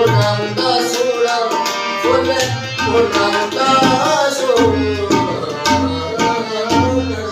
Fernanda Sura, Fernanda Sura.